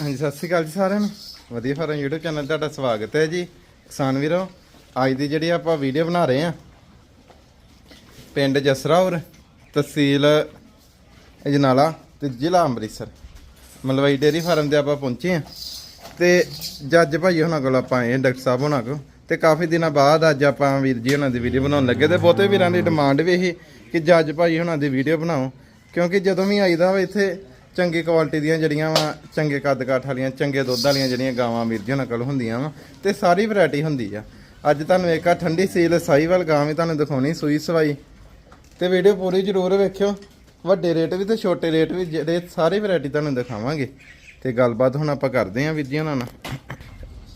ਹਾਂਜੀ, ਸਤਿ ਸ਼੍ਰੀ ਅਕਾਲ ਜੀ ਸਾਰਿਆਂ ਨੂੰ। ਵਧੀਆ ਫਾਰਮ YouTube ਚੈਨਲ ਤੁਹਾਡਾ ਸਵਾਗਤ ਹੈ ਜੀ। ਕਿਸਾਨ ਵੀਰੋ, ਅੱਜ ਦੀ ਜਿਹੜੀ ਆਪਾਂ ਵੀਡੀਓ ਬਣਾ ਰਹੇ ਆ ਪਿੰਡ ਜਸਰਾਉਰ ਤਹਿਸੀਲ ਅਜਨਾਲਾ ਤੇ ਜ਼ਿਲ੍ਹਾ ਅੰਮ੍ਰਿਤਸਰ, ਮਲਵਈ ਡੇਰੀ ਫਾਰਮ ਤੇ ਆਪਾਂ ਪਹੁੰਚੇ ਆ ਤੇ ਜੱਜ ਭਾਈ ਉਹਨਾਂ ਕੋਲ ਆਪਾਂ ਆਏ ਡਾਕਟਰ ਸਾਹਿਬ ਉਹਨਾਂ ਕੋਲ। ਤੇ ਕਾਫੀ ਦਿਨਾਂ ਬਾਅਦ ਅੱਜ ਆਪਾਂ ਵੀਰ ਜੀ ਉਹਨਾਂ ਦੀ ਵੀਡੀਓ ਬਣਾਉਣ ਲੱਗੇ ਤੇ ਬਹੁਤੇ ਵੀਰਾਂ ਦੀ ਡਿਮਾਂਡ ਵੀ ਇਹੀ ਕਿ ਜੱਜ ਭਾਈ ਉਹਨਾਂ ਦੀ ਵੀਡੀਓ ਬਣਾਓ। ਕਿਉਂਕਿ ਜਦੋਂ ਵੀ ਆਈਦਾ ਵਾ ਇੱਥੇ ਚੰਗੀ ਕੁਆਲਿਟੀ ਦੀਆਂ ਜਿਹੜੀਆਂ ਵਾ, ਚੰਗੇ ਕੱਦ ਕਾਠ ਵਾਲੀਆਂ, ਚੰਗੇ ਦੁੱਧ ਵਾਲੀਆਂ ਜਿਹੜੀਆਂ ਗਾਵਾਂ ਵੀਰ ਜੀ ਉਹਨਾਂ ਕੋਲ ਹੁੰਦੀਆਂ ਵਾ, ਤੇ ਸਾਰੀ ਵੈਰਾਈਟੀ ਹੁੰਦੀ ਆ। ਅੱਜ ਤੁਹਾਨੂੰ ਇੱਕ ਆ ਠੰਡੀ ਸੀਲ ਸਾਈਵਾਲ ਗਾਂ ਵੀ ਤੁਹਾਨੂੰ ਦਿਖਾਉਣੀ, ਸੂਈ ਸਵਾਈ। ਤੇ ਵੀਡੀਓ ਪੂਰੀ ਜ਼ਰੂਰ ਵੇਖਿਓ। ਵੱਡੇ ਰੇਟ ਵੀ ਤੇ ਛੋਟੇ ਰੇਟ ਵੀ, ਜਿਹੜੇ ਸਾਰੀ ਵੈਰਾਈਟੀ ਤੁਹਾਨੂੰ ਦਿਖਾਵਾਂਗੇ। ਤੇ ਗੱਲਬਾਤ ਹੁਣ ਆਪਾਂ ਕਰਦੇ ਆਂ ਵੀਰ ਜੀ ਉਹਨਾਂ ਨਾਲ।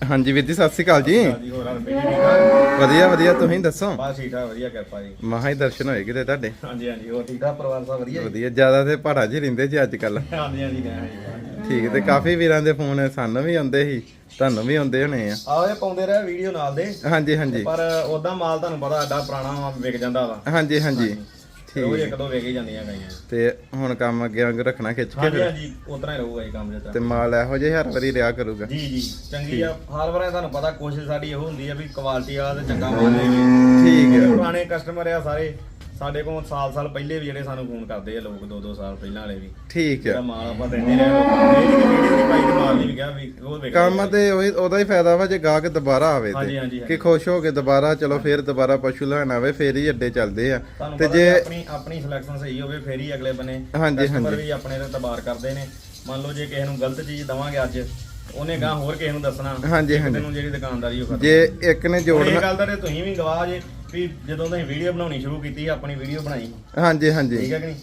ਹਾਂਜੀ ਵੀਰ ਜੀ ਸਤਿ ਸ਼੍ਰੀ ਅਕਾਲ ਜੀ। ਜੀ ਹੋਰ ਹਾਲ ਬਈ ਠੀਕ ਵਧੀਆ ਵਧੀਆ ਤੁਸੀਂ ਦੱਸੋ? ਬਸ ਠੀਕ ਠਾਕ ਵਧੀਆ ਕਿਰਪਾ ਜੀ। ਮਹਾ ਹੀ ਦਰਸ਼ਨ ਹੋਏ ਕਿਤੇ ਤੁਹਾਡੇ? ਹਾਂਜੀ ਹਾਂਜੀ ਹੋਰ ਠੀਕ ਠਾਕ ਪਰਿਵਾਰ ਸਭ ਵਧੀਆ ਜੀ? ਵਧੀਆ ਜ਼ਿਆਦਾ ਤੇ ਪਹਾੜਾਂ 'ਚ ਹੀ ਰਹਿੰਦੇ ਜੀ ਅੱਜ ਕੱਲ ਹਾਂਜੀ ਹਾਂਜੀ ਗਏ ਹਾਂ। ਜੀ ਠੀਕ ਤੇ ਕਾਫੀ ਵੀਰਾਂ ਦੇ ਫੋਨ ਸਾਨੂੰ ਵੀ ਆਉਂਦੇ ਸੀ ਤੁਹਾਨੂੰ ਵੀ ਆਉਂਦੇ ਹੋਣੇ ਆ। ਆਹ ਇਹ ਪਾਉਂਦੇ ਰਹੇ ਵੀਡੀਓ ਨਾਲ ਦੇ। ਹਾਂਜੀ ਹਾਂਜੀ। ਪਰ ਉਦਾਂ ਮਾਲ ਤੁਹਾਨੂੰ ਪਤਾ ਐਡਾ ਪੁਰਾਣਾ ਵਾ, ਵਿਕ ਜਾਂਦਾ ਵਾ। ਹਾਂਜੀ। ਹਾਂਜੀ। ਰੋਜ਼ ਇੱਕ ਦੋ ਵਿਕ ਹੀ ਜਾਂਦੀਆਂ ਗਈਆਂ। ਤੇ ਹੁਣ ਕੰਮ ਅੱਗੇ ਵਾਂਗ ਰੱਖਣਾ ਖਿੱਚ ਕੇ ਹਾਂਜੀ ਫਿਰ। ਹਾਂਜੀ ਉਤਰਾ ਹੀ ਰਹੂਗਾ ਜੀ ਕੰਮ ਜਿੱਦਾਂ ਤੇ ਮਾਲ ਇਹੋ ਜਿਹੇ ਹਰ ਵਾਰੀ ਰਿਆ ਕਰੂਗਾ। ਜੀ ਜੀ ਚੰਗੀ ਆ। ਹਰ ਵਾਰ ਤੁਹਾਨੂੰ ਪਤਾ ਕੋਸ਼ਿਸ਼ ਸਾਡੀ ਇਹੋ ਹੁੰਦੀ ਆ ਵੀ ਕੁਆਲਿਟੀ ਵਾਲਾ ਤੇ ਚੰਗਾ ਮਾਲ ਦੇ ਠੀਕ ਹੈ ਪੁਰਾਣੇ ਕਸਟਮਰ ਆ ਸਾਰੇ। ਸਾਡੇ ਕੋਲ ਸਾਲ ਸਾਲ ਪਹਿਲੇ ਵੀ ਜਿਹੜੇ ਸਾਨੂੰ ਫੋਨ ਕਰਦੇ ਆ ਲੋਕ ਦੋ ਦੋ ਸਾਲ ਪਹਿਲਾਂ ਵਾਲੇ ਵੀ। ਠੀਕ ਜਿਹੜਾ ਹੈ ਮਾਲ ਆਪਾਂ ਦਿੰਦੇ ਰਹੇ ਨੂੰ ਵੀਡੀਓ ਪਾਈ ਤੇ ਮਾਲ ਨਹੀਂ ਵਿਕਿਆ ਵੀ ਉਹ ਵਿਕ ਕੰਮ ਤੇ ਉਹੀ ਉਹਦਾ ਹੀ ਫਾਇਦਾ ਵਾ ਜੇ ਗਾਹਕ ਦੁਬਾਰਾ ਆਵੇ ਹਾਂਜੀ, ਤੇ ਹਾਂਜੀ, ਕਿ। ਖੁਸ਼ ਹੋ ਕੇ ਦੁਬਾਰਾ ਚਲੋ ਫੇਰ ਦੁਬਾਰਾ ਪਸ਼ੂ ਲੈਣ ਆਵੇ ਫੇਰ ਹੀ ਅੱਡੇ ਚੱਲਦੇ ਆ। ਤੁਹਾਨੂੰ ਤੇ ਪਤਾ ਜੇ ਜੇ ਆਪਣੀ ਆਪਣੀ ਸਿਲੈਕਸ਼ਨ ਸਹੀ ਹੋਵੇ ਫੇਰ ਹੀ ਅਗਲੇ ਬਨੇ ਹਾਂਜੀ, ਕਸਟਮਰ ਹਾਂਜੀ। ਵੀ ਆਪਣੇ ਤੇ ਤਬਾਰ ਕਰਦੇ ਨੇ। ਮੰਨ ਲਓ ਜੇ ਕਿਸੇ ਨੂੰ ਗਲਤ ਚੀਜ਼ ਦਵਾਂਗੇ ਅੱਜ ਉਹਨੇ ਗਾਂ ਹੋਰ ਕਿਸੇ ਨੂੰ ਦੱਸਣਾ ਹਾਂਜੀ, ਇੱਕ ਹਾਂਜੀ। ਦਿਨ ਨੂੰ ਜਿਹੜੀ ਦੁਕਾਨਦਾਰੀ ਉਹ ਖਤਮ ਜੇ ਇੱਕ ਨੇ ਹੁਣ ਇਹ ਜੋੜਨਾ ਗੱਲ ਤਾਂ ਤੇ ਤੁਸੀਂ ਵੀ ਗਵਾਹ ਜੇ। ਵੀ ਜਦੋਂ ਤੁਸੀਂ ਵੀਡੀਓ ਬਣਾਉਣੀ ਸ਼ੁਰੂ ਕੀਤੀ ਆਪਣੀ ਵੀਡੀਓ ਬਣਾਈ। ਹਾਂਜੀ ਠੀਕ ਹਾਂਜੀ ਹੈ ਕਿ ਨਹੀਂ?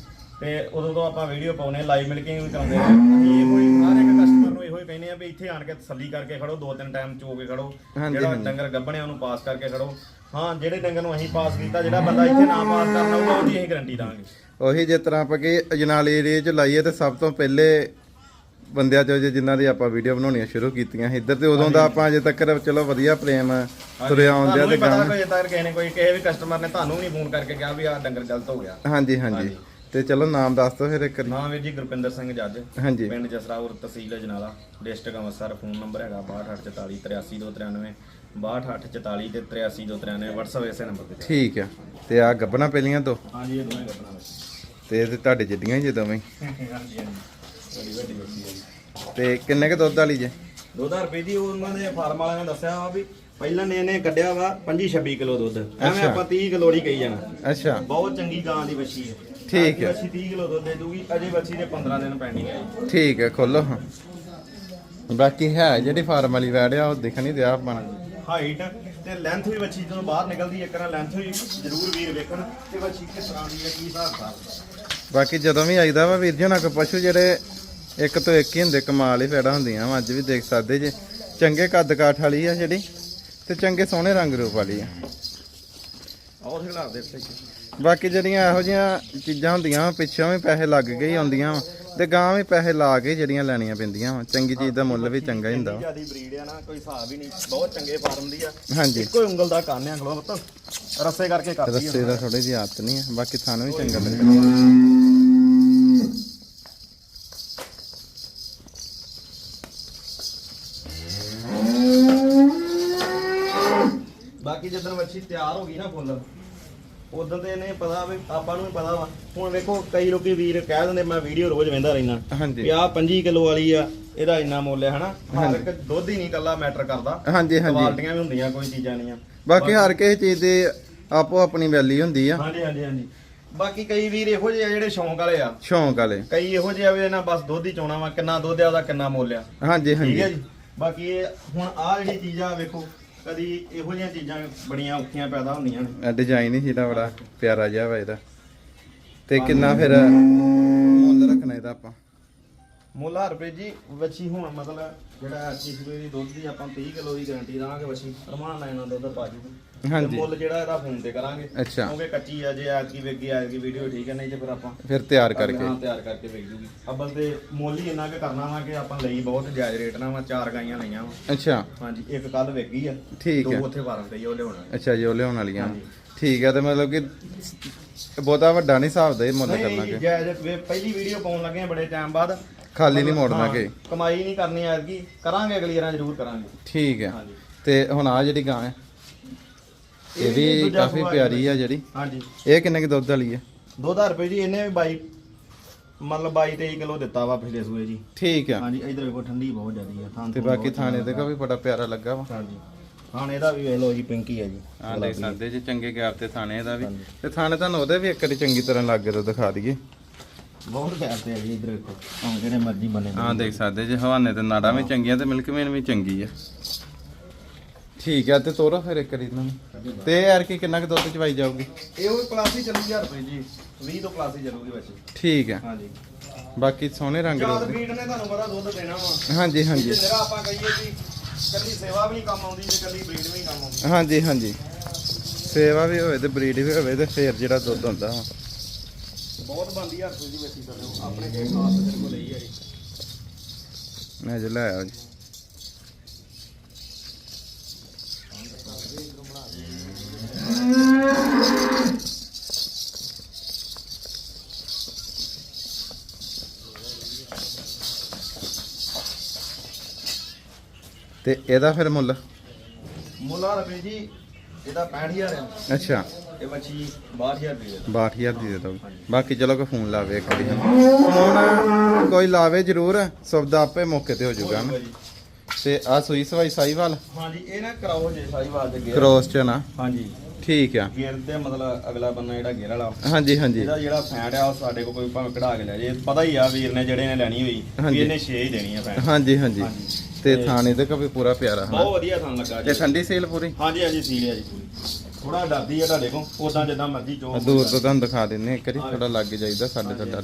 ਤੇ ਉਦੋਂ ਤੋਂ ਆਪਾਂ ਵੀਡੀਓ ਪਾਉਨੇ ਲਾਈਵ ਮਿਲਕਿੰਗ ਵੀ ਕਰਾਉਂਦੇ ਅਸੀਂ ਇਹੋ ਹੀ ਹਰ ਇੱਕ ਕਸਟਮਰ ਨੂੰ ਇਹੋ ਹੀ ਕਹਿੰਦੇ ਆ ਵੀ ਇੱਥੇ ਆਣ ਕੇ ਤਸੱਲੀ ਕਰਕੇ ਖੜੋ ਦੋ ਤਿੰਨ ਟਾਈਮ ਚੋ ਕੇ ਖੜੋ ਹਾਂਜੀ, ਜਿਹੜਾ ਹਾਂਜੀ। ਡੰਗਰ ਗੱਭਣਿਆ ਉਹਨੂੰ ਪਾਸ ਕਰਕੇ ਖੜੋ। ਹਾਂ ਜਿਹੜੇ ਡੰਗਰ ਨੂੰ ਅਸੀਂ ਪਾਸ ਕੀਤਾ ਜਿਹੜਾ ਬੰਦਾ ਇੱਥੇ ਨਾ ਪਾਸ ਕਰਨਾ ਉਹਦੀ ਅਸੀਂ ਗਾਰੰਟੀ ਦਾਂਗੇ। ਉਹੀ ਜਿਸ ਤਰ੍ਹਾਂ ਆਪਾਂ ਕਿ ਅਜਨਾਲੀ ਏਰੀਏ 'ਚ ਲਾਈਏ ਤੇ ਸਭ ਤੋਂ ਪਹਿਲੇ ਬੰਦਿਆਂ ਚੋਂ ਜੇ ਜਿਨ੍ਹਾਂ ਦੀ ਆਪਾਂ ਵੀਡੀਓ ਬਣਾਉਣੀਆਂ ਸ਼ੁਰੂ ਕੀਤੀਆਂ ਸੀ ਇੱਧਰ ਤੇ ਉਦੋਂ ਦਾ ਆਪਾਂ ਅਜੇ ਤੱਕ ਚਲੋ ਵਧੀਆ ਪ੍ਰੇਮ ਤੁਰਿਆ ਆਉਂਦਿਆ ਤੇ ਵੀ ਪਤਾ ਗਾਂ ਕੋਈ ਕਿਸੇ ਨੇ ਕੋਈ ਕਿਸੇ ਵੀ ਕਸਟਮਰ ਨੇ ਤੁਹਾਨੂੰ ਵੀ ਨਹੀਂ ਫੋਨ ਕਰਕੇ ਕਿਹਾ ਵੀ ਆਹ ਡੰਗਰ ਗਲਤ ਹੋ ਗਿਆ। ਹਾਂਜੀ ਹਾਂਜੀ। ਤੇ ਚਲੋ ਨਾਮ ਦੱਸ ਦਿਓ ਫਿਰ ਇੱਕ ਵਾਰੀ। ਨਾਮ ਵੀਰ ਜੀ ਗੁਰਪਿੰਦਰ ਸਿੰਘ ਜੱਜ ਹਾਂਜੀ। ਪਿੰਡ ਜਸਰਾਉਰ ਤਹਿਸੀਲ Ajnala district Amritsar phone number ਹੈਗਾ 6284438293 6284 ਤੇ 83293 WhatsApp ਇਸੇ ਨੰਬਰ ਤੇ ਠੀਕ ਆ। ਤੇ ਆ ਗੱਬਣਾ ਪਹਿਲੀਆਂ ਤੋਂ ਹਾਂਜੀ ਇਹ ਦੋਵੇਂ ਵਿੱਚ ਤੇ ਇਹ ਤੇ ਤੁਹਾਡੇ ਜਿੱਡੀਆਂ ਹੀ ਜੇ ਦੋਵੇਂ। ਹੀ। ਹਾਂਜੀ ਹਾਂਜੀ। ਵੱਡੀ ਵੱਡੀ ਬੱਚੀ ਤੇ ਕਿੰਨੇ ਕ ਦੁੱਧ ਵਾਲੀ ਜੇ? 2000 ਰੁਪਏ ਦੀ ਉਹਨਾਂ ਦੇ ਫਾਰਮ ਵਾਲਿਆਂ ਨੇ ਦੱਸਿਆ ਵਾ ਵੀ ਪਹਿਲਾਂ ਨੇ ਇਹਨੇ ਕੱਢਿਆ ਵਾ 25 26 ਕਿਲੋ ਦੁੱਧ। ਐਵੇਂ। ਆਪਾਂ 30 ਕਿਲੋ ਨਹੀਂ ਕਹੀ ਜਾਣਾ। ਅੱਛਾ। ਬਹੁਤ ਚੰਗੀ ਗਾਂ ਦੀ ਬੱਚੀ ਹੈ। ਠੀਕ ਹੈ। ਬੱਚੀ 30 ਕਿਲੋ ਦੁੱਧ ਦੇ ਦੂਗੀ ਅਜੇ ਬੱਚੀ ਦੇ 15 ਦਿਨ ਪੈਣੀ ਹੈ। ਠੀਕ ਹੈ ਖੋਲੋ ਹਾਂ। ਬਾਕੀ ਹੈ ਜਿਹੜੀ ਫਾਰਮ ਵਾਲੀ ਵੈੜ ਆ ਉਹ ਦਿਖ ਨਹੀਂ ਦਿਆ ਆਪਾਂ ਨੂੰ। ਹਾਈਟ ਤੇ ਲੈਂਥ ਵੀ ਬੱਚੀ ਜਦੋਂ ਬਾਹਰ ਨਿਕਲਦੀ ਹੈ ਇੱਕ ਨਾ ਲੈਂਥ ਵੀ ਜ਼ਰੂਰ ਵੀਰ ਵੇਖਣ ਤੇ ਬੱਚੀ ਕਿਸ ਤਰ੍ਹਾਂ ਦੀ ਹੈ ਕੀ ਹਿਸਾਬ ਦਾ ਬਾਕੀ ਜਦੋਂ ਵੀ ਆਈਦਾ ਵਾ ਵੀਰ ਜੀ ਉਹਨਾਂ ਕੋ ਪਸ਼ੂ ਜਿਹੜੇ ਇੱਕ ਤੋਂ ਇੱਕ ਹੀ ਹੁੰਦੇ ਕਮਾਲ ਹੀ ਪੈੜਾ ਹੁੰਦੀਆਂ ਵਾ ਅੱਜ ਵੀ ਦੇਖ ਸਕਦੇ ਜੇ। ਚੰਗੇ ਕੱਦ ਕਾਠ ਵਾਲੀ ਆ ਜਿਹੜੀ ਤੇ ਚੰਗੇ ਸੋਹਣੇ ਰੰਗ ਰੂਪ ਵਾਲੀ ਆ। ਆਹ ਖਿਲਾ ਦੇ ਬਾਕੀ ਜਿਹੜੀਆਂ ਇਹੋ ਜਿਹੀਆਂ ਚੀਜ਼ਾਂ ਹੁੰਦੀਆਂ ਪਿੱਛੋਂ ਵੀ ਪੈਸੇ ਲੱਗ ਕੇ ਹੀ ਆਉਂਦੀਆਂ ਵਾ ਤੇ ਗਾਂ ਵੀ ਪੈਸੇ ਲਾ ਕੇ ਜਿਹੜੀਆਂ ਲੈਣੀਆਂ ਪੈਂਦੀਆਂ ਵਾ। ਚੰਗੀ ਚੀਜ਼ ਦਾ ਮੁੱਲ ਵੀ ਚੰਗਾ ਹੀ ਹੁੰਦਾ ਵਾ। ਜਿਆਦੀ ਬਰੀਡ ਆ ਨਾ ਕੋਈ ਹਿਸਾਬ ਹੀ ਨਹੀਂ। ਬਹੁਤ ਚੰਗੇ ਫਾਰਮ ਦੀ ਆ। ਹਾਂਜੀ। ਇੱਕੋ ਹੀ ਉਂਗਲ ਦਾ ਕੰਨ ਆ ਖਲੋ ਪੁੱਤ। ਰੱਸੇ ਕਰਕੇ ਕਰਦੀ ਆ। ਰਸਤੇ ਦਾ ਥੋੜੀ ਜਿਹੀ ਆਦਤ ਨਹੀਂ ਹੈ ਬਾਕੀ ਸਾਨੂੰ ਵੀ ਚੰਗਾ ਲੱਗਦਾ। ਬੱਚੀ ਤਿਆਰ ਹੋ ਗਈ ਨਾ ਫੁੱਲ। ਉਦੋਂ ਤੇ ਇਹਨੇ ਪਤਾ ਵੀ ਆਪਾਂ ਨੂੰ ਵੀ ਪਤਾ ਵਾ। ਹੁਣ ਵੇਖੋ ਕਈ ਲੋਕੀ ਵੀਰ ਕਹਿ ਦਿੰਦੇ ਮੈਂ ਵੀਡੀਓ ਰੋਜ਼ ਵੇਂਦਾ ਰਹਿਣਾ ਹਾਂਜੀ। ਵੀ ਆਹ 25 ਕਿਲੋ ਵਾਲੀ ਆ ਇਹਦਾ ਇੰਨਾ ਮੁੱਲ ਹੈ ਹਨਾ? ਹਰ ਇੱਕ ਦੁੱਧ ਹੀ ਨਹੀਂ ਕੱਲਾ ਮੈਟਰ ਕਰਦਾ। ਹਾਂਜੀ ਹਾਂਜੀ। ਕੁਆਲਟੀਆਂ ਵੀ ਹੁੰਦੀਆਂ ਕੋਈ ਚੀਜ਼ਾਂ ਨਹੀਂ ਆ। ਬਾਕੀ ਹਰ ਕਿਸੇ ਚੀਜ਼ ਦੀ ਆਪੋ ਆਪਣੀ ਵੈਲੀ ਹੁੰਦੀ ਆ। ਹਾਂਜੀ ਹਾਂਜੀ ਹਾਂਜੀ। ਬਾਕੀ ਕਈ ਵੀਰ ਇਹੋ ਜਿਹੇ ਆ ਜਿਹੜੇ ਸ਼ੌਂਕ ਵਾਲੇ ਆ। ਸ਼ੌਂਕ ਵਾਲੇ। ਕਈ ਇਹੋ ਜਿਹੇ ਆ ਵੀ ਇਹਨਾਂ ਬਸ ਦੁੱਧ ਹੀ ਚੋਣਾ ਵਾ ਕਿੰਨਾ ਦੁੱਧ ਆ ਉਹਦਾ ਕਿੰਨਾ ਮੁੱਲ ਆ। ਹਾਂਜੀ ਠੀਕ ਹੈ ਹਾਂਜੀ ਜੀ। ਬਾਕੀ ਇਹ ਹੁਣ ਆਹ ਜਿਹੜੀ ਚੀਜ਼ ਆ ਵੇਖੋ ਕਦੀ ਇਹੋ ਜਿਹੀਆਂ ਚੀਜ਼ਾਂ ਬੜੀਆਂ ਔਖੀਆਂ ਪੈਦਾ ਹੁੰਦੀਆਂ ਨੇ। ਡਿਜ਼ਾਈਨ ਹੀ ਜਿਹੜਾ ਬੜਾ ਪਿਆਰਾ ਜਿਹਾ ਵਾ ਇਹਦਾ। ਤੇ ਕਿੰਨਾ ਫਿਰ ਮੁੱਲ ਰੱਖਣਾ ਇਹਦਾ ਆਪਾਂ? ਮੁੱਲ ਹਰ ਰੁਪਏ ਜੀ ਵੱਛੀ ਹੁਣ ਮਤਲਬ ਜਿਹੜਾ ਇਸ ਵੇ ਦੀ ਦੁੱਧ ਦੀ ਆਪਾਂ 30 ਕਿਲੋ ਦੀ ਗਾਰੰਟੀ ਦਾਂਗੇ ਵੱਛੀ। ਰਮਾਨ ਲੈਣਾ ਦੁੱਧ ਪਾ ਜੂਗੀ। ਹਾਂਜੀ। ਮੁੱਲ ਜਿਹੜਾ ਇਹਦਾ ਫੋਨ ਤੇ ਕਰਾਂਗੇ। ਅੱਛਾ। ਕਿਉਂਕਿ ਕੱਚੀ ਆ ਜੇ ਐਤਕੀ ਵੇਗੀ ਐਤਕੀ ਵੀਡੀਓ ਠੀਕ ਹੈ ਨਹੀਂ ਤੇ ਫਿਰ ਆਪਾਂ ਫਿਰ ਤਿਆਰ ਕਰਕੇ। ਹਾਂ ਤਿਆਰ ਕਰਕੇ ਵੇਚ ਜੂਗੀ ਅਬਲ ਤੇ ਮੁੱਲ ਹੀ ਇੰਨਾ ਕੁ ਕਰਨਾ ਵਾ ਕਿ ਆਪਾਂ ਲਈ ਬਹੁਤ ਜਾਇਜ਼ ਰੇਟ ਨਾਲ ਵਾ ਚਾਰ ਗਾਈਆਂ ਲਈਆਂ ਵਾ। ਅੱਛਾ। ਹਾਂਜੀ ਇੱਕ ਕੱਲ ਵੇਗੀ ਆ ਠੀਕ ਦੋ ਹੈ। ਉੱਥੇ ਫਾਰਮ ਤੇ ਉਹ ਲਿਆਉਣਾ ਅੱਛਾ ਜੀ ਉਹ ਲਿਆਉਣ ਵਾਲੀਆਂ। ਹਾਂਜੀ। ਠੀਕ ਹੈ ਤੇ ਮਤਲਬ ਕਿ ਬਹੁਤਾ ਵੱਡਾ ਨਹੀਂ ਹਿਸਾਬ ਦਾ ਇਹ ਮੁੱਲ ਕਰਨਾ ਕਿ। ਜਾਇਜ਼ ਵੇ- ਪਹਿਲੀ ਵੀਡੀਓ ਪਾਉਣ ਲੱਗੇ ਆ ਬੜੇ ਟਾਈਮ ਬਾਅਦ। ਖਾਲੀ ਨਹੀਂ ਮੋੜਨਾ ਕਿ। ਕਮਾਈ ਨਹੀਂ ਕਰਨੀ ਐਤਕੀ। ਕਰਾਂਗੇ ਅਗਲੀ ਵਾਰ ਜ਼ਰੂਰ ਕਰਾਂਗੇ। ਠੀਕ ਹੈ। ਤੇ ਹੁਣ ਆ ਜਿਹੜੀ ਗਾਂ ਹੈ ਇਹ ਵੀ ਦੂਜਾ ਕਾਫੀ ਸੂਆ ਪਿਆਰੀ ਆ ਜਿਹੜੀ। ਹਾਂਜੀ। ਇਹ ਕਿੰਨੇ ਕੁ ਦੁੱਧ ਵਾਲੀ ਹੈ 2000 ਰੁਪਏ ਜੀ ਇਹਨੇ ਵੀ ਬਾਈ ਮਤਲਬ 22 23 ਕਿਲੋ ਦਿੱਤਾ ਵਾ ਪਿਛਲੇ ਸੂਏ ਜੀ। ਠੀਕ ਆ। ਹਾਂਜੀ ਇਧਰ ਵੇਖੋ ਠੰਡੀ ਬਹੁਤ ਜ਼ਿਆਦੀ ਆ ਥਾਂ ਤੇ ਬਾਕੀ ਬਹੁਤ ਥਾਣੇ ਤੇ ਵੀ ਬੜਾ ਪਿਆਰਾ ਲੱਗਾ ਵਾ। ਹਾਂਜੀ। ਥਾਣੇ ਦਾ ਵੀ ਵੇਖ ਲਓ ਜੀ ਪਿੰਕੀ ਆ ਜੀ ਆ ਦੇਖ ਸਕਦੇ ਜੀ ਚੰਗੇ ਗੈਪ ਤੇ ਥਾਣੇ ਦਾ ਵੀ। ਹਾਂਜੀ। ਤੇ ਥਾਣੇ ਤੁਹਾਨੂੰ ਉਹਦੇ ਵੀ ਇੱਕ ਵਾਰੀ ਚੰਗੀ ਤਰ੍ਹਾਂ ਲੱਗੇ ਤੋਂ ਦਿਖਾ ਦਈਏ। ਬਹੁਤ ਪਿਆਰ ਤੇ ਆ ਜੀ ਇਧਰ ਵੇਖੋ ਹਾਂ ਜਿਹੜੇ ਮਰਜ਼ੀ ਬਣੇ। ਆ ਦੇਖ ਸਕਦੇ ਜੀ ਹਵਾਨੇ ਤੇ ਨਾੜਾਂ ਵੀ ਚੰਗੀਆਂ ਤੇ ਮਿਲਕ ਮੇਨ ਵੀ ਚੰਗੀ ਆ। ਠੀਕ ਆ ਤੇ ਤੋਰੋ ਫਿਰ ਇੱਕ ਵਾਰੀ ਇਹਨਾਂ ਨੂੰ। ਤੇ ਯਾਰ ਕੀ ਕਿੰਨਾ ਕੁ ਦੁੱਧ ਚਵਾਈ ਜਾਊਗੀ? ਇਹ ਉਹ ਕਲਾਸੀ ਚੱਲੂਗੀ 1000 ਰੁਪਏ ਜੀ। 20 ਤੋਂ ਕਲਾਸੀ ਚੱਲੂਗੀ ਵੈਸੇ ਠੀਕ ਆ। ਹਾਂਜੀ। ਬਾਕੀ ਸੋਹਣੇ ਰੰਗ ਚਾਰ ਦੇ ਬਰੀਡ ਨੇ ਤੁਹਾਨੂੰ ਪਤਾ ਦੁੱਧ ਦੇਣਾ ਵਾ। ਹਾਂਜੀ ਹਾਂਜੀ। ਜੇ ਨਿਹਰਾ ਆਪਾਂ ਕਹੀਏ ਕਿ ਕੱਲੀ ਸੇਵਾ ਵੀ ਨਹੀਂ ਕੰਮ ਆਉਂਦੀ ਤੇ ਕੱਲੀ ਬਰੀਡ ਵੀ ਨਹੀਂ ਕੰਮ ਆਉਂਦੀ। ਹਾਂਜੀ ਹਾਂਜੀ। ਸੇਵਾ ਵੀ ਹੋਵੇ ਤੇ ਬਰੀਡ ਵੀ ਹੋਵੇ ਤੇ ਫੇਰ ਜਿਹੜਾ ਦੁੱਧ ਹੁੰਦਾ ਵਾ। ਬਹੁਤ ਬੰਦੀ ਹਰ ਜੀ ਵੇਚੀ ਸਕਦੇ ਹੋ ਆਪਣੇ ਕੇ ਖਾਸ ਤੇਰੇ ਕੋਲ ਲਈ ਹੈ ਮੈਂ ਜੇ ਲੈ ਜੀ। ਤੇ ਇਹਦਾ ਫਿਰ ਮੁੱਲ? ਮੁੱਲਾ ਰੁਪਏ ਜੀ ਇਹਦਾ 65000 ਹੈ ਅੱਛਾ। ਇਹ ਬੱਚੀ 62000 ਦੀ ਹੈ 62000 ਦੀ ਦੇ ਦੋ ਬਾਕੀ ਚਲੋ ਕੋ ਫੋਨ ਲਾਵੇ ਇੱਕ ਵਾਰੀ। ਫੋਨ ਕੋਈ ਲਾਵੇ ਜ਼ਰੂਰ ਸੌਦਾ ਆਪੇ ਮੌਕੇ ਤੇ ਹੋ ਜਾਊਗਾ ਨਾ? ਤੇ ਆ ਸੂਈ ਸਵਾਈ ਸਾਈਵਾਲ ਹਾਂਜੀ ਇਹ ਨਾ ਕਰਾਓ ਜੇ ਸਾਈਵਾਲ ਦੇ ਗੇਅਰ। ਕ੍ਰੋਸ ਚ ਨਾ? ਹਾਂਜੀ। ਠੀਕ ਆ। ਗੇਅਰ ਦੇ ਮਤਲਬ ਅਗਲਾ ਬੰਦਾ ਜਿਹੜਾ ਗੇਅਰ ਵਾਲਾ। ਹਾਂਜੀ ਹਾਂਜੀ। ਇਹਦਾ ਜਿਹੜਾ ਫੈਂਟ ਆ ਉਹ ਸਾਡੇ ਕੋਲ ਕੋਈ ਭਾਵੇਂ ਕਢਾ ਕੇ ਲੈ ਜੇ ਪਤਾ ਹੀ ਆ ਵੀਰ ਨੇ ਜਿਹੜੇ ਨੇ ਲੈਣੀ ਹੋਈ ਹਾਂਜੀ। ਵੀ ਇਹਨੇ 6 ਹੀ ਦੇਣੀ ਆ ਹਾਂਜੀ ਹਾਂਜੀ। ਹਾਂਜੀ। ਤੇ ਥਾਣੇ ਤੇ ਕਵੀ ਪੂਰਾ ਪਿਆਰਾ ਬਹੁਤ ਹਾਂ ਵਧੀਆ ਥਾਂ ਲੱਗਾ ਤੇ ਜੀ ਠੰਡੀ ਸੇਲ ਪੂਰੀ? ਹਾਂਜੀ ਹਾਂਜੀ ਸੀਲ ਹੈ ਜੀ ਪੂਰੀ। ਥੋੜਾ ਡਰਦੀ ਆ ਤੁਹਾਡੇ ਕੋਲ ਉਦਾਂ ਜਿੱਦਾਂ ਮਰਜ਼ੀ ਚੋ ਦੂਰ ਤੋਂ ਤੁਹਾਨੂੰ ਦਿਖਾ ਦਿੰਨੇ ਇੱਕ ਵਾਰੀ ਥੋੜਾ ਲੱਗ ਜਾਈਦਾ ਸਾਡੇ ਤੋਂ ਡਰ।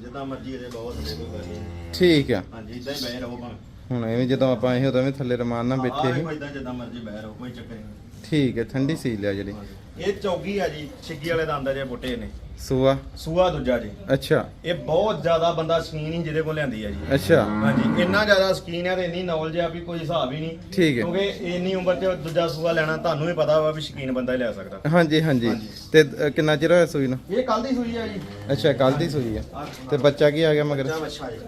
ਜਿੱਦਾਂ ਮਰਜ਼ੀ ਇਹਦੇ ਬਹੁਤ ਗੱਲ ਨਹੀਂ। ਠੀਕ ਆ। ਹਾਂਜੀ ਇਦਾਂ ਹੀ ਬਹਿ ਰਹੋ ਭਾਵੇਂ ਹੁਣ ਐਵੇਂ ਜਦੋਂ ਆਪਾਂ ਇਹ ਉਦੋਂ ਵੀ ਥੱਲੇ ਰਮਾਨ ਨਾਲ ਬੈਠੇ ਸੀ। ਇਦਾਂ ਜਿੱਦਾਂ ਮਰਜ਼ੀ ਬਹਿ ਰਹੋ ਕੋਈ ਚੱਕਰ ਨਹੀਂ। ਠੀਕ ਹੈ ਠੰਡੀ ਸੀਲ ਆ ਜਿਹੜੀ। ਇਹ ਚੌਗੀ ਆ ਜੀ ਛਿੱਗੀ ਵਾਲੇ ਦੰਦ ਜੇ ਬੁੱਟੇ ਨੇ। ਸੂਆ? ਸੂਆ ਦੂਜਾ ਜੀ। ਅੱਛਾ। ਇਹ ਬਹੁਤ ਜ਼ਿਆਦਾ ਬੰਦਾ ਸ਼ਕੀਨ ਹੀ ਜਿਹਦੇ ਕੋਲ ਲਿਆਂਦੀ ਆ ਜੀ। ਅੱਛਾ। ਹਾਂਜੀ ਇੰਨਾ ਜ਼ਿਆਦਾ ਸ਼ਕੀਨ ਹੈ ਤੇ ਇੰਨੀ ਨੌਲੇਜ ਆ ਵੀ ਕੋਈ ਹਿਸਾਬ ਹੀ ਨਹੀਂ। ਠੀਕ ਹੈ। ਕਿਉਂਕਿ ਇੰਨੀ ਉਮਰ 'ਚ ਦੂਜਾ ਸੂਆ ਲੈਣਾ ਤੁਹਾਨੂੰ ਵੀ ਪਤਾ ਵਾ ਵੀ ਸ਼ਕੀਨ ਬੰਦਾ ਹੀ ਲੈ ਸਕਦਾ। ਹਾਂਜੀ ਹਾਂਜੀ। ਤੇ ਅ, ਕਿੰਨਾ ਚਿਰ ਹੋਇਆ ਸੂਈ ਨੂੰ? ਇਹ ਕੱਲ ਦੀ ਸੂਈ ਆ ਜੀ। ਅੱਛਾ ਕੱਲ ਦੀ ਸੂਈ ਆ। ਤੇ ਬੱਚਾ ਕੀ ਆ ਗਿਆ ਮਗਰ? ਬੱਚਾ ਬੱਚਾ ਜੀ।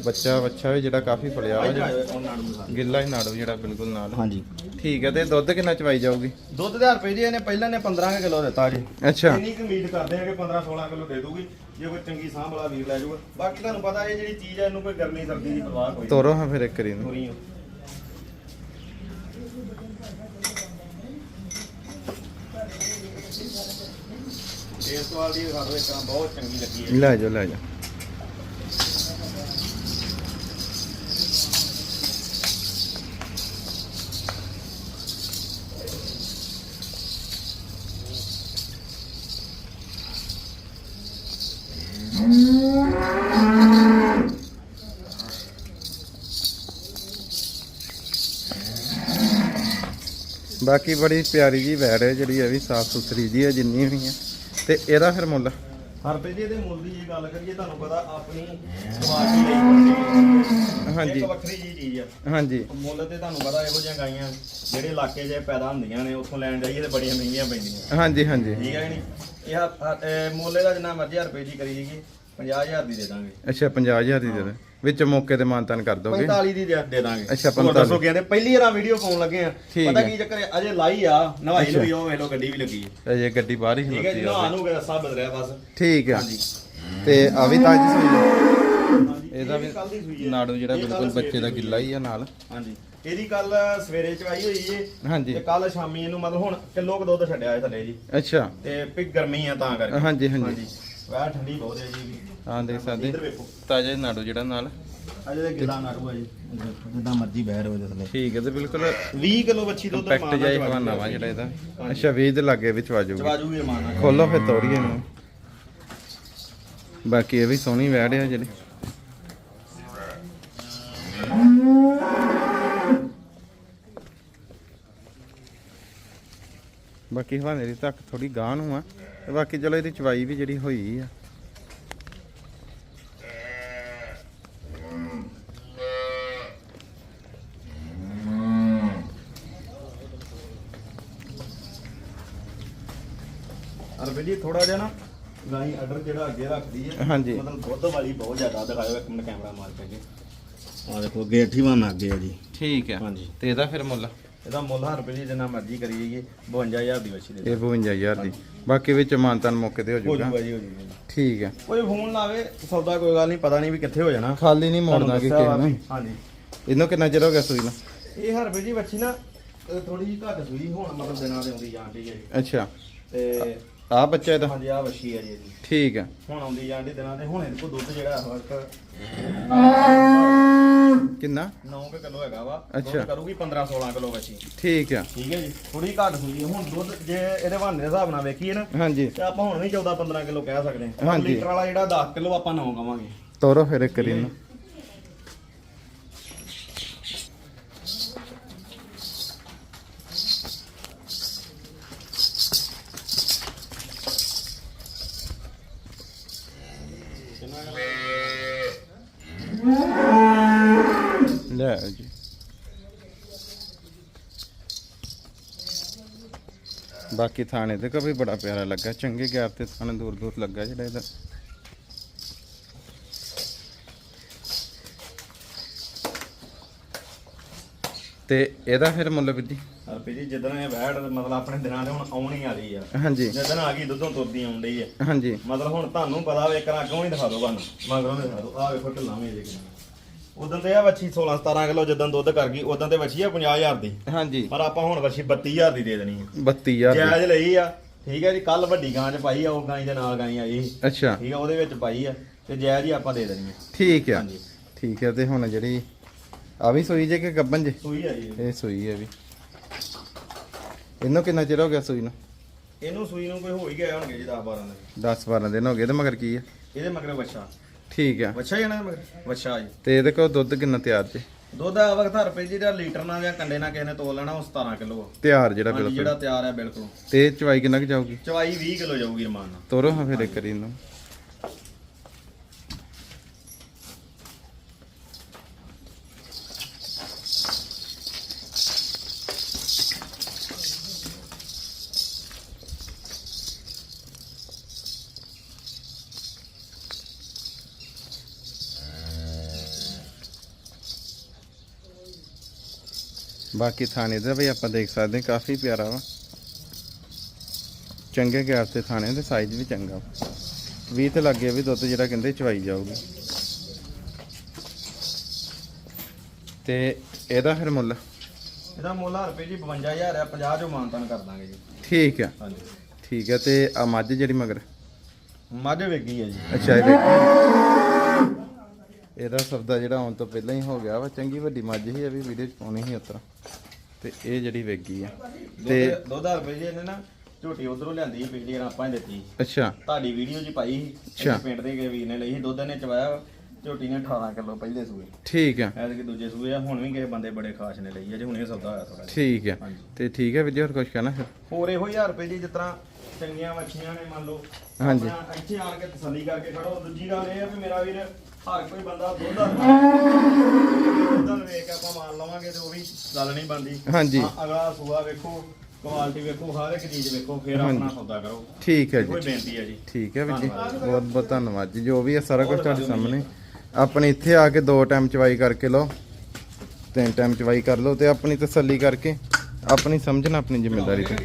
ਬੱਚਾ ਬੱਚਾ ਵੀ ਜਿਹੜਾ ਕਾਫੀ ਫਲਿਆ ਇੱਧਰ ਜਿਹੜਾ ਗਿੱਲਾ ਹੀ ਨਾੜੂ ਜਿਹੜਾ ਬਿਲਕੁਲ ਨਾਲ। ਹਾਂਜੀ। ਠੀਕ ਹੈ ਤੇ ਦੁੱਧ ਕਿੰਨਾ ਚਵਾਈ ਜਾਊਗੀ? ਦੁੱਧ ਦੇ ਰੁਪਏ ਜੀ ਇਹਨੇ ਪਹਿਲਾਂ ਨੇ 15 ਕਿਲੋ ਦਿੱਤਾ ਜੀ। ਅੱਛਾ। ਇੰਨੀ ਕੁ ਉਮੀਦ ਕਰਦੇ ਆ ਕਿ 15 16 ਕਿਲੋ ਦੇ ਦੂਗੀ। ਜੇ ਕੋਈ ਚੰਗੀ ਸਾਂਭ ਵਾਲਾ ਵੀਰ ਲੈ ਜਾਊਗਾ। ਬਾਕੀ ਤੁਹਾਨੂੰ ਪਤਾ ਇਹ ਜਿਹੜੀ ਚੀਜ਼ ਹੈ ਇਹਨੂੰ ਕੋਈ ਗਰਮੀ ਸਰਦੀ ਦੀ ਪਰਵਾਹ ਕੋਈ ਤੋਰੋ ਹਾਂ ਫਿਰ ਇੱਕ ਵਾਰੀ ਨੂੰ ਇਸ ਦੀ ਸਾਨੂੰ ਇੱਕ ਬਹੁਤ ਚੰਗੀ ਲੱਗੀ ਹੈ ਲੈ ਜਾਓ ਲੈ ਜਾਓ। ਬਾਕੀ ਬੜੀ ਪਿਆਰੀ ਜੀ ਵੈੜ ਹੈ ਜਿਹੜੀ ਇਹ ਵੀ ਸਾਫ਼ ਸੁਥਰੀ ਜੀ ਹੈ ਜਿੰਨੀ ਵੀ ਹੈ। ਤੇ ਇਹਦਾ ਫਿਰ ਮੁੱਲ? ਹਰਪੇ ਜੀ ਇਹਦੇ ਮੁੱਲ ਦੀ ਜੇ ਗੱਲ ਕਰੀਏ ਤੁਹਾਨੂੰ ਪਤਾ ਆਪਣੀ ਕੁਆਲਿਟੀ ਲਈ ਹਾਂਜੀ। ਇੱਕ ਵੱਖਰੀ ਜੀ ਚੀਜ਼ ਆ ਹਾਂਜੀ। ਮੁੱਲ ਤੇ ਤੁਹਾਨੂੰ ਪਤਾ ਇਹੋ ਜਿਹੀਆਂ ਗਾਈਆਂ ਜਿਹੜੇ ਇਲਾਕੇ 'ਚ ਪੈਦਾ ਹੁੰਦੀਆਂ ਨੇ ਉੱਥੋਂ ਲੈਣ ਜਾਈਏ ਤੇ ਬੜੀਆਂ ਮਹਿੰਗੀਆਂ ਪੈਂਦੀਆਂ। ਹਾਂਜੀ ਹਾਂਜੀ। ਠੀਕ ਹੈ ਨਹੀਂ? ਇਹ ਮੁੱਲ ਇਹਦਾ ਜਿੰਨਾ ਮਰਜ਼ੀ ਰੁਪਏ ਦੀ ਕਰੀ ਜੀਗੀ 50000 ਦੀ ਦੇ ਦਾਂਗੇ। ਅੱਛਾ 50000 ਦੀ ਦੇ ਦੇ। ਵਿੱਚ ਮੌਕੇ ਤੇ ਮਾਨਤਾਨ ਕਰ ਦੋਗੇ? 45 ਦੀ ਦੇ ਦੇ ਦਾਂਗੇ। ਅੱਛਾ, ਹੋਰ 45 ਦੱਸੋ ਕਹਿੰਦੇ? ਪਹਿਲੀ ਵਾਰ ਵੀਡੀਓ ਪਾਉਣ ਲੱਗੇ ਆ। ਠੀਕ ਪਤਾ ਹੈ। ਕੀ ਚੱਕਰ ਹੈ? ਅਜੇ ਲਾਈ ਆ ਨਵਾਈ। ਨੂੰ ਉਹ ਵੇਲੋ ਗੱਡੀ ਵੀ ਲੱਗੀ ਹੈ। ਅਜੇ ਗੱਡੀ ਬਾਹਰ ਹੀ ਠੀਕ ਹੈ ਖਲੋਤੀ ਜੀ ਆ ਨਹਾ ਨੂੰ ਗਿਆ ਸਭ ਬਦਲਿਆ ਬਸ। ਠੀਕ ਆ। ਹਾਂਜੀ। ਤੇ ਆ ਵੀ ਤਾਜੀ ਸੂਈ ਆ। ਹਾਂਜੀ, ਇਹਦਾ ਇਹ ਵੀ ਸੂਈ ਹੈ। ਨਾੜੂ ਜਿਹੜਾ ਬਿਲਕੁਲ ਬੱਚੇ ਦਾ ਗਿੱਲਾ ਹੀ ਆ ਨਾਲ। ਹਾਂਜੀ। ਇਹਦੀ ਕੱਲ ਸਵੇਰੇ ਚਵਾਈ ਹੋਈ ਏ ਹਾਂਜੀ। ਤੇ ਕੱਲ ਸ਼ਾਮੀ ਇਹਨੂੰ ਮਤਲਬ ਹੁਣ ਕਿਲੋ ਕੁ ਦੁੱਧ ਛੱਡਿਆ ਇਹ ਥੱਲੇ ਜੀ। ਅੱਛਾ। ਤੇ ਪਿ ਗਰਮੀ ਆ ਤਾਂ ਕਰਕੇ। ਹਾਂਜੀ ਹਾਂਜੀ। ਵਾਹ ਠੰਡੀ ਬਹੁਤ ਹੈ ਜੀ। ਹਾਂ ਦੇਖ ਸਕਦੇ। ਤਾਜ਼ਾ ਨਾੜੂ ਜਿਹੜਾ ਨਾਲ। ਅਜੇ ਤੇ ਗਿੱਲਾ ਨਾੜੂ ਆ ਜੀ ਜਿੱਦਾਂ ਮਰਜ਼ੀ ਬਹਿ ਰਹੋ ਥੱਲੇ। ਠੀਕ ਹੈ ਤੇ ਬਿਲਕੁਲ 20 ਕਿਲੋ ਬੱਚੀ ਦੁੱਧ ਜਿਹਾ ਇੱਕ ਹਵਾਨਾ ਵਾ ਜਿਹੜਾ ਇਹਦਾ। ਅੱਛਾ 20 ਦੇ ਲਾਗੇ ਵਿੱਚ ਆ। ਜਾਊਗਾ ਚਵਾਜੂਗੀ ਮਾਨਾ ਖੋਲੋ ਫਿਰ ਤੋੜੀਏ ਇਹਨੂੰ। ਬਾਕੀ ਇਹ ਵੀ ਸੋਹਣੀ ਵੈੜ ਆ ਜਿਹੜੀ। ਬਾਕੀ ਹਵਾਨੇ ਦੀ ਤੱਕ ਥੋੜੀ ਗਾਂ ਨੂੰ ਆ। ਤੇ ਬਾਕੀ ਚਲੋ ਇਹਦੀ ਚਵਾਈ ਵੀ ਜਿਹੜੀ ਹੋਈ ਆ ਅਰਬੀ ਜੀ ਥੋੜਾ ਜਿਹਾ ਨਾ ਗਾਈ ਆਰਡਰ ਜਿਹੜਾ ਅੱਗੇ ਰੱਖਦੀ ਹੈ ਹਾਂਜੀ। ਮਤਲਬ ਦੁੱਧ ਵਾਲੀ ਬਹੁਤ ਜ਼ਿਆਦਾ ਦਿਖਾਇਓ ਇੱਕ ਮਿੰਟ ਕੈਮਰਾ ਮਾਰ ਕੇ ਅੱਗੇ। ਆ ਦੇਖੋ ਅੱਗੇ 8 ਵਾਂ ਅੱਗੇ ਆ ਜੀ। ਠੀਕ ਹੈ। ਹਾਂਜੀ। ਤੇ ਇਹਦਾ ਫਿਰ ਮੁੱਲ? ਇਹਦਾ ਮੁੱਲ ਹਰ ਰੁਪਏ ਜਿੰਨਾ ਮਰਜ਼ੀ ਕਰੀ ਜਾਈਏ 52000 ਦੀ ਵੱਛੀ ਦੇ ਇਹ 52000 ਦੀ। ਬਾਕੀ ਵਿੱਚ ਮਾਨਤਨ ਮੌਕੇ ਤੇ ਹੋ ਹੋ ਜਾਊਗਾ ਜੂਗਾ ਜੀ ਹੋ ਜੂਗਾ ਠੀਕ ਹੈ। ਕੋਈ ਫੋਨ ਲਾਵੇ ਸੌਦਾ ਕੋਈ ਗੱਲ ਨਹੀਂ ਪਤਾ ਨਹੀਂ ਵੀ ਕਿੱਥੇ ਹੋ ਜਾਣਾ। ਖਾਲੀ ਨਹੀਂ ਮੋੜਨਾ ਕਿ ਕਿਸੇ ਨੂੰ। ਹਾਂਜੀ। ਇਹਨੂੰ ਕਿੰਨਾ ਚਿਰ ਹੋ ਗਿਆ ਸੂਈ ਨੂੰ? ਇਹ ਹਰ ਰੁਪਏ ਦੀ ਵੱਛੀ ਨਾ ਥੋੜੀ ਜਿਹੀ ਘੱਟ ਸੂਈ ਹੁਣ ਮਤਲਬ ਦਿਨਾਂ ਦੇ ਆਉਂਦੀ ਜਾਂਦੀ ਹੈ। ਜੀ ਅੱਛਾ। ਤੇ ਆ ਬੱਚਾ ਇਹਦਾ? ਹਾਂਜੀ ਆ ਵੱਛੀ ਹੈ ਜੀ ਇਹਦੀ। ਠੀਕ ਹੈ ਹੁਣ ਆਉਂਦੀ ਜਾਂਦੀ ਦਿਨਾਂ ਤੇ ਹੁਣ ਇਹਦੇ ਕੋਲ ਦੁੱਧ ਜਿਹੜਾ ਇਸ ਵਕਤ ਕਿੰਨਾ? 9 ਕਿਲੋ ਹੈਗਾ ਵਾ। ਅੱਛਾ। ਕਰੂਗੀ 15 16 ਕਿਲੋ ਵੱਛੀ। ਠੀਕ ਹੈ ਠੀਕ ਹੈ ਜੀ। ਥੋੜੀ ਘੱਟ ਸੂਈ ਹੈ। ਹੁਣ ਦੁੱਧ ਜੇ ਇਹਦੇ ਬਹਾਨੇ ਦੇ ਹਿਸਾਬ ਨਾਲ ਵੇਖੀਏ ਨਾ ਹਾਂਜੀ। ਤੇ ਆਪਾਂ ਹੁਣ ਵੀ 14 15 ਕਿਲੋ ਕਹਿ ਸਕਦੇ ਹਾਂ। ਲੀਟਰ ਵਾਲਾ ਜਿਹੜਾ 10 ਕਿਲੋ ਆਪਾਂ 9 ਕਵਾਂਗੇ। ਤੋਰੋ ਫਿਰ ਇੱਕ ਵਾਰੀ ਇਹਨੂੰ ਲੈ ਆਓ ਜੀ ਬਾਕੀ ਥਾਣੇ ਤੇ ਵੀ ਬੜਾ ਪਿਆਰਾ ਲੱਗਾ ਚੰਗੇ ਗੈਪ ਤੇ ਥਾਣੇ ਦੂਰ ਦੂਰ ਲੱਗਾ ਜਿਹੜਾ ਇਹਦਾ। ਤੇ ਇਹਦਾ ਫਿਰ ਮੁੱਲ ਵੀ ਜੀ ਰੁਪਏ ਜੀ ਜਦੋਂ ਇਹ ਵੈੜ ਮਤਲਬ ਆਪਣੇ ਦਿਨਾਂ ਦੇ ਹੁਣ ਆਉਣੀ ਵਾਲੀ ਆ। ਹਾਂਜੀ। ਜਦੋਂ ਆ ਗਈ ਦੁੱਧੋਂ ਤੁਰਦੀ ਆਉਂਦੀ ਹੈ ਹਾਂਜੀ। ਮਤਲਬ ਹੁਣ ਤੁਹਾਨੂੰ ਪਤਾ ਵੇ ਕਰਾਂ ਕਿਉਂ ਨਹੀਂ ਦਿਖਾ ਦੋ ਤੁਹਾਨੂੰ ਮਗਰੋਂ ਦਿਖਾ ਦੋ ਆ ਵੇਖੋ ਢਿੱਲਾਂ ਵੀ ਜੇ ਕਿੰਨਾ ਉਦੋਂ ਤੇ ਆ ਵੱਛੀ 16 17 ਕਿਲੋ ਜਦੋਂ ਦੁੱਧ ਕਰ ਗਈ ਉਦੋਂ ਤੇ ਵੱਛੀ ਆ 50000 ਦੀ। ਹਾਂਜੀ। ਪਰ ਆਪਾਂ ਹੁਣ ਵੱਛੀ 32000 ਦੀ ਦੇ ਦੇਣੀ ਹੈ 32000 ਦੀ। ਜਾਇਜ਼ ਲਈ ਆ। ਠੀਕ ਹੈ ਜੀ ਕੱਲ ਵੱਡੀ ਗਾਂ ਚ ਪਾਈ ਆ ਉਹ ਗਾਂ ਦੇ ਨਾਲ ਗਾਂ ਆਈ ਸੀ। ਅੱਛਾ। ਠੀਕ ਆ ਉਹਦੇ ਵਿੱਚ ਪਾਈ ਆ ਤੇ ਜਾਇਜ਼ ਹੀ ਆਪਾਂ ਦੇ ਦੇਣੀ ਹੈ ਠੀਕ ਆ। ਹਾਂਜੀ। ਠੀਕ ਹੈ ਤੇ ਹੁਣ ਜਿਹੜੀ ਆ ਵੀ ਸੂਈ ਜੇ ਕਿ ਗੱਬਨ ਜੇ? ਸੂਈ ਆ ਜੀ। ਇਹ ਸੂਈ ਹੈ ਵੀ। ਇਹਨੂੰ ਕਿੰਨਾ ਚਿਰ ਹੋ ਗਿਆ ਸੂਈ ਨੂੰ? ਇਹਨੂੰ ਸੂਈ ਨੂੰ ਕੋਈ ਹੋ ਹੀ ਗਿਆ ਹੋਣਗੇ ਜੀ 10 12 ਦਿਨ। 10 12 ਦਿਨ ਹੋ ਗਏ ਤੇ ਮਗਰ ਕੀ ਹੈ ਇਹਦੇ ਮਗਰ ਵੱਛਾ। ਠੀਕ ਆ। ਵੱਛਾ ਆ ਨਾ ਇਹਦੇ ਮਗਰ ਵੱਛਾ ਜੀ। ਤੇ ਇਹਦੇ ਕੋਲ ਦੁੱਧ ਕਿੰਨਾ ਤਿਆਰ ਜੇ? ਦੁੱਧ ਆ ਵਕਤ ਹਰ ਰੁਪਏ ਜਿਹੜਾ ਲੀਟਰ ਨਾਲ ਜਾਂ ਕੰਡੇ ਨਾਲ ਕਿਸੇ ਨੇ ਤੋਲ ਲੈਣਾ ਉਹ 17 ਕਿਲੋ ਆ। ਤਿਆਰ ਜਿਹੜਾ ਹਾਂਜੀ ਬਿਲਕੁਲ। ਜਿਹੜਾ ਤਿਆਰ ਹੈ ਬਿਲਕੁਲ। ਤੇ ਚਵਾਈ ਕਿੰਨਾ ਕੁ ਜਾਊਗੀ? ਚਵਾਈ 20 ਕਿਲੋ ਜਾਊਗੀ ਰਮਾਨ ਨਾਲ। ਤੋਰੋ ਹਾਂ ਫਿਰ ਇੱਕ ਵਾਰੀ ਇਹਨੂੰ। ਬਾਕੀ ਥਾਣੇ ਦਾ ਵੀ ਆਪਾਂ ਦੇਖ ਸਕਦੇ ਹਾਂ ਕਾਫੀ ਪਿਆਰਾ ਵਾ। ਚੰਗੇ ਗੈਸ ਤੇ ਥਾਣੇ ਤੇ ਸਾਈਜ਼ ਵੀ ਚੰਗਾ ਵਾ। 20 ਤੇ ਲੱਗੇ ਵੀ ਦੁੱਧ ਜਿਹੜਾ ਕਹਿੰਦੇ ਚਵਾਈ ਜਾਊਗੀ। ਤੇ ਇਹਦਾ ਫਿਰ ਮੁੱਲ? ਇਹਦਾ ਮੁੱਲ ਹਰ ਰੁਪਏ ਜੀ 52000 ਹੈ 50 ਜੋ ਮਾਨਤਾਨ ਕਰ ਦਾਂਗੇ ਜੀ। ਠੀਕ ਆ। ਹਾਂਜੀ। ਠੀਕ ਆ ਤੇ ਆ ਮੱਝ ਜਿਹੜੀ ਮਗਰ? ਮੱਝ ਵੇਗੀ ਹੈ ਜੀ। ਅੱਛਾ ਇਹ ਵੇਖੀ ਇਹਦਾ ਸਬਦਾ ਜਿਹੜਾ ਆਉਣ ਤੋਂ ਪਹਿਲਾਂ ਹੀ ਹੋ ਗਿਆ ਵਾ। ਚੰਗੀ ਵੱਡੀ ਮੱਝ ਹੀ ਇਹ ਵੀ ਵੀਡੀਓ ਚ ਪਾਉਣੀ ਸੀ ਉਤਰਾ ਤੇ ਇਹ ਜਿਹੜੀ ਵੇਗੀ ਆ। ਤੇ ਦੁੱਧ ਹਰ ਰੁਪਏ ਜੀ ਇਹਨੇ ਨਾ ਝੋਟੀ ਉਧਰੋਂ ਲਿਆਂਦੀ ਸੀ ਪਿਛਲੀ ਵਾਰ ਆਪਾਂ ਹੀ ਦਿੱਤੀ। ਅੱਛਾ। ਤੁਹਾਡੀ ਵੀਡੀਓ 'ਚ ਪਾਈ ਸੀ ਅੱਛਾ। ਇੱਕ ਪਿੰਡ ਦੇ ਗਏ ਵੀਰ ਨੇ ਲਈ ਸੀ। ਦੁੱਧ ਨੇ ਚਵਾਇਆ ਝੋਟੀ ਨੇ 18 ਕਿਲੋ ਪਹਿਲੇ ਸੂਏ। ਠੀਕ ਆ। ਐਤਕੀ ਦੂਜੇ ਸੂਏ ਆ। ਹੁਣ ਵੀ ਕਿਸੇ ਬੰਦੇ ਬੜੇ ਖਾਸ ਨੇ ਲਈ ਆ ਜੇ ਹੁਣੇ ਸੌਦਾ ਹੋਇਆ ਥੋੜਾ ਠੀਕ ਆ। ਤੇ ਠੀਕ ਹੈ ਵੀਡੀਓ ਹੋਰ ਕੁਝ ਕਹਿਣਾ ਫਿਰ? ਹੋਰ ਇਹੋ ਹੀ 1000 ਰੁਪਏ ਦੀ ਜਿਸ ਤਰ੍ਹਾਂ ਚੰਗੀਆਂ ਮੱਛੀਆਂ ਨੇ ਮੰਨ ਲਓ। ਹਾਂਜੀ। ਆਪਣਾ ਇੱਥੇ ਆਣ ਕੇ ਤਸੱਲੀ ਕਰਕੇ ਖੜੋ ਦੂਜੀ ਗੱਲ ਇਹ ਆ ਵੀ ਮੇਰਾ ਵੀਰ ਹਰ ਕੋਈ ਬੰਦਾ ਦੁੱਧ ਦੁੱਧ ਵੇਖ ਕੇ ਆਪਾਂ ਮਾਰ ਲਵਾਂਗੇ ਤੇ ਉਹ ਵੀ ਗੱਲ ਨਹੀਂ ਬਣਦੀ। ਹਾਂਜੀ। ਅਗਲਾ ਸੂਆ ਵੇਖੋ ਕੁਆਲਿਟੀ ਵੇਖੋ ਹਰ ਇੱਕ ਚੀਜ਼ ਵੇਖੋ ਫਿਰ ਆਪਣਾ ਸੌਦਾ ਕਰੋ। ਠੀਕ ਹੈ ਕੋਈ ਜੀ। ਬੇਨਤੀ ਹੈ ਜੀ। ਠੀਕ ਹੈ ਵੀਰ ਜੀ। ਬਹੁਤ ਬਹੁਤ ਧੰਨਵਾਦ ਜੀ। ਜੋ ਵੀ ਹੈ ਸਾਰਾ ਕੁਝ ਤੁਹਾਡੇ ਸਾਹਮਣੇ। ਆਪਣੇ ਇੱਥੇ ਆ ਕੇ ਦੋ ਟਾਈਮ ਚਵਾਈ ਕਰਕੇ ਲਓ। ਤਿੰਨ ਟਾਈਮ ਚਵਾਈ ਕਰ ਲਓ ਤੇ ਆਪਣੀ ਤਸੱਲੀ ਕਰਕੇ ਆਪਣੀ ਸਮਝਣਾ ਆਪਣੀ ਜ਼ਿੰਮੇਵਾਰੀ ਤੇ।